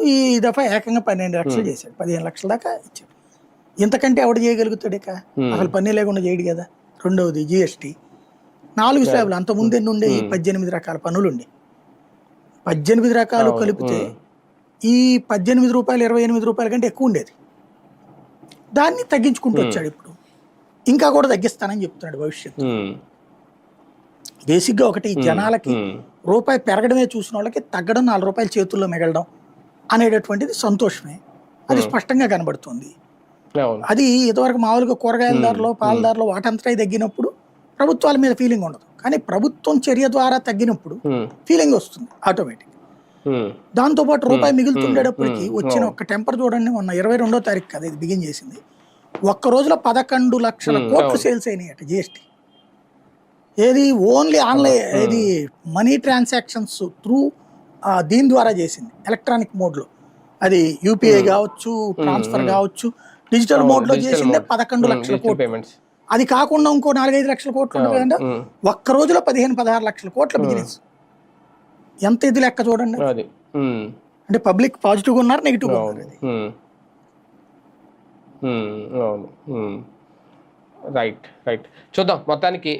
ఈ దఫా ఏకంగా పన్నెండు లక్షలు చేశాడు. పదిహేను లక్షల దాకా ఇచ్చాడు. ఇంతకంటే ఎవడు చేయగలుగుతాడు ఇక? అసలు పన్ను లేకుండా చేయడు కదా. రెండవది జిఎస్టీ నాలుగు స్లాబ్లు అంత ముందే నుండి పద్దెనిమిది రకాల పన్నులు ఉండే. పద్దెనిమిది రకాలు కలిపితే ఈ పద్దెనిమిది రూపాయలు ఇరవై ఎనిమిది రూపాయల కంటే ఎక్కువ ఉండేది. దాన్ని తగ్గించుకుంటూ వచ్చాడు ఇప్పుడు. ఇంకా కూడా తగ్గిస్తానని చెప్తున్నాడు భవిష్యత్తు. బేసిక్గా ఒకటి జనాలకి రూపాయి పెరగడమే చూసిన వాళ్ళకి తగ్గడం నాలుగు రూపాయలు చేతుల్లో మిగలడం. అనేటటువంటిది సంతోషమే. అది స్పష్టంగా కనబడుతుంది. అది ఇదివరకు మామూలుగా కూరగాయల ధరలో పాల ధరలో వాటంతటా తగ్గినప్పుడు ప్రభుత్వాల మీద ఫీలింగ్ ఉండదు. కానీ ప్రభుత్వం చర్య ద్వారా తగ్గినప్పుడు ఫీలింగ్ వస్తుంది ఆటోమేటిక్ దాంతోపాటు రూపాయి మిగులుతుండేటప్పటికి వచ్చిన ఒక్క టెంపర్ చూడండి మొన్న ఇరవై రెండో తారీఖు కదా ఇది బిగిన్ చేసింది. ఒక్క రోజులో పదకొండు లక్షల కోట్లు సేల్స్ అయినాయి అట జిఎస్టీ. ఏది ఓన్లీ ఆన్లైన్ ఇది మనీ ట్రాన్సాక్షన్స్ త్రూ దీని ద్వారా చేసింది. ఎలక్ట్రానిక్ మోడ్లో అది యూపీఐ కావచ్చు ట్రాన్స్ఫర్ కావచ్చు డిజిటల్ మోడ్లో digital చేసిందే. పదకొండు లక్షల కోట్లు. అది కాకుండా ఇంకో నాలుగైదు లక్షల కోట్లు ఉమ్, ఒక్క రోజులో పదిహేను పదహారు లక్షల కోట్ల బిజినెస్ ఎంత ఇది లెక్క చూడండి. అంటే పబ్లిక్ పాజిటివ్గా ఉన్నారు నెగిటివ్గా ఉన్నారు. రైట్ రైట్ చూద్దాం మొత్తానికి